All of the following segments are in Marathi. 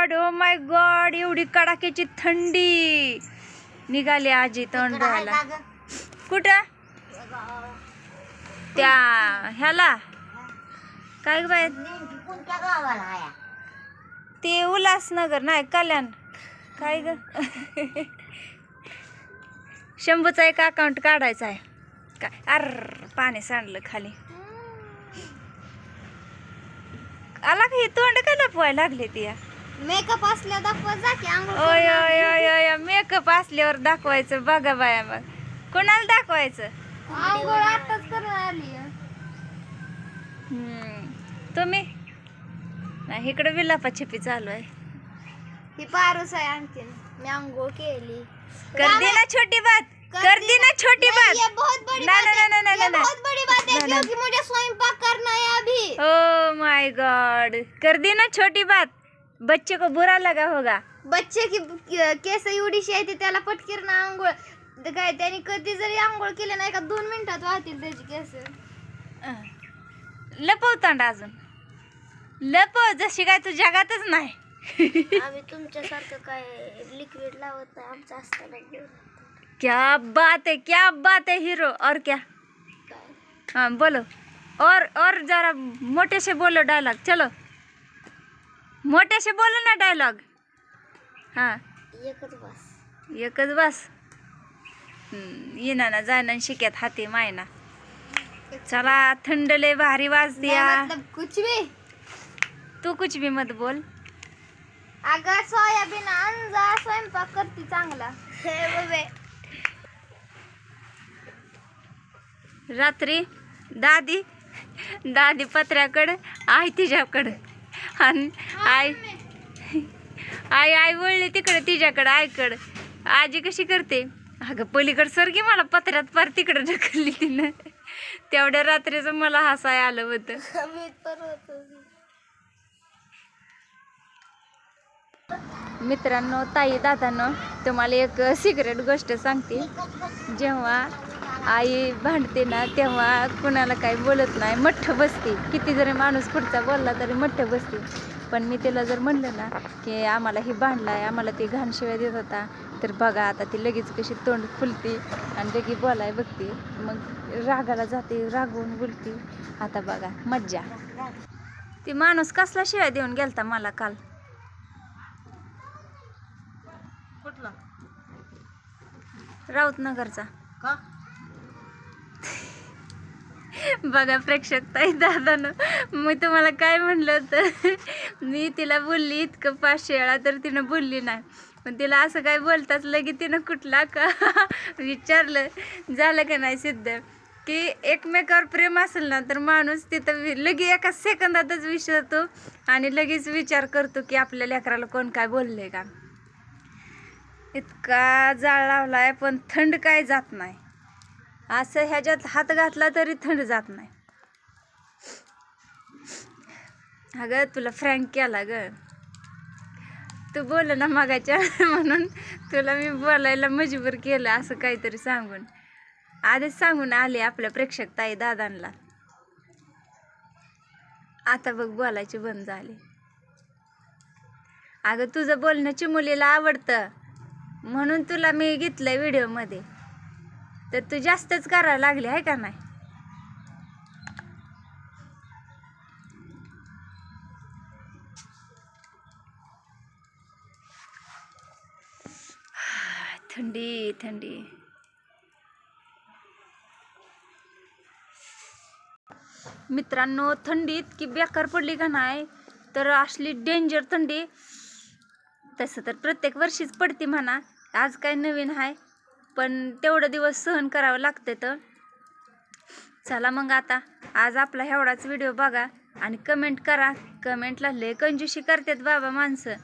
गॉड ओ माय गॉड एवढी कडाक्याची थंडी. निघाली आजी तोंड धुवायला. कुठं? त्या ह्याला. काय बाय ते उल्हासनगर नाही कल्याण. काय ग? शंभूचा एक अकाउंट काढायचा आहे. काय? अर पाणी सांडलं खाली. आला का हे तोंड? का लपवायला लागले ती या? मेकअप असल्या दाखवत जा की आंघोळ ओय ओय ओय ओय मेकअप असल्यावर दाखवायचं बघा बाया मग. कोणाला दाखवायचं? आंघोळ आताच करून आली. हम्म. तुम्ही? नाही इकडं विलापा छिपी चालू आहे. ही पारूस आहे आणखीन. मी आंघोळ केली. कर दी ना छोटी बात. कर दी ना. छोटी बात. ये बहुत बड़ी ना, बात ना, है ना, ना, ये ना, ना। बहुत बड़ी बात है ना, ना। क्योंकि मुझे स्वयंपाक करना है अभी ओ माय गॉड कर दी ना छोटी बात. बच्चे को बुरा लगा होगा। बच्चे की केस एवढीशी आहे ती त्याला पटकीर ना आंघोळ. ते काय त्याने कधी जरी आंघोळ केले नाही का दोन मिनिटात वाहतील त्याची केस. अं. लपव तांडा अजून. लपव जशी काय तू जगातच नाही. आम्ही तुमच्यासारखं काय लिक्विड लावत नाही आमचं असताना क्या बात है क्या बात है हीरो और क्या? हाँ बोलो. और और जरा मोटे से बोलो डायलॉग चलो. से बोलो ना डायलॉग हाँ. एकच बस. एकच बस. येना ना जायना शिक्यात हाती मायना चला थंड लय भारी वाजदिया मतलब कुछ भी. तू कुछ भी मत बोल. अगं सोयाबीन अंजा स्वयंपाक करते चांगला. रात्री दादी दादी पत्र्याकडं आई तिच्याकडं. आणि आई. आई आई वळली तिकडे तिच्याकडं आईकडं. आजी कशी करते? अगं पलीकडं सर की मला पत्र्यात पार तिकडं ढकलली तिनं. तेवढ्या रात्रीचं मला हसाय आलं होतं. मित्रांनो ताई दादांनो तुम्हाला एक सिक्रेट गोष्ट सांगते. जेव्हा आई भांडते ना तेव्हा कुणाला काही बोलत नाही मठ्ठ बसते. किती जरी माणूस पुढचा बोलला तरी मठ्ठ बसते. पण मी तिला जर म्हणलं ना की आम्हाला ही भांडलाय आम्हाला ती घाण शिवाय देत होता तर बघा आता ती लगेच कशी तोंड फुलते आणि लगे बोलाय बघते. मग रागाला जाते रागवून बोलते. आता बघा मज्जा. ती माणूस कसला शिवाय देऊन गेलता मला काल? कुठला? राऊतनगरचा का? बघा प्रेक्षक ताई दादानं. मी तुम्हाला काय म्हणलं होतं मी तिला बोलली इतकं पाचशे वेळा तर तिनं बोलली नाही. पण तिला असं काय बोलताच लगे तिनं कुठला का विचारलं. झालं का नाही सिद्ध? की एकमेकावर प्रेम असेल ना तर माणूस तिथं वि- लगे एका सेकंदातच विसरतो आणि लगेच विचार करतो की आपल्या लेकराला कोण काय बोलले का? इतका जाळ लावला आहे पण थंड काय जात नाही. असं ह्याच्यात हात घातला तरी थंड जात नाही. अगं तुला फ्रँक केला ग. तू बोल ना मागाच्या म्हणून. तुला मी बोलायला मजबूर केलं असं काहीतरी सांगून. आधीच सांगून आले आपल्या प्रेक्षक ताई दादांना. आता बघ बोलायचे बंद झाले. अगं तुझं बोलणं चिमुलीला आवडतं. म्हणून तुला मी घेतलं व्हिडिओमध्ये तर तू जास्तच करायला लागली आहे का नाही? थंडी थंडी. मित्रांनो थंडी इतकी बेकार पडली का नाही तर असली डेंजर थंडी. तसं तर प्रत्येक वर्षीच पडते म्हणा आज काय नवीन आहे पण तेवढं दिवस सहन करावं लागतं तर. चला मग आता आज आपला एवढाच व्हिडिओ बघा आणि कमेंट करा. कमेंटला लय कंजूशी करतात बाबा माणसं.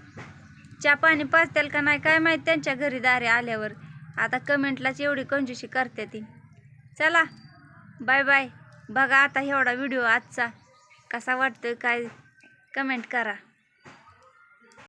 चहा पाणी पाजतील का नाही काय माहीत त्यांच्या घरी दारे आल्यावर. आता कमेंटलाच एवढी कंजूशी करते ती. चला बाय बाय. बघा आता एवढा व्हिडिओ आजचा कसा वाटतोय काय? कमेंट करा.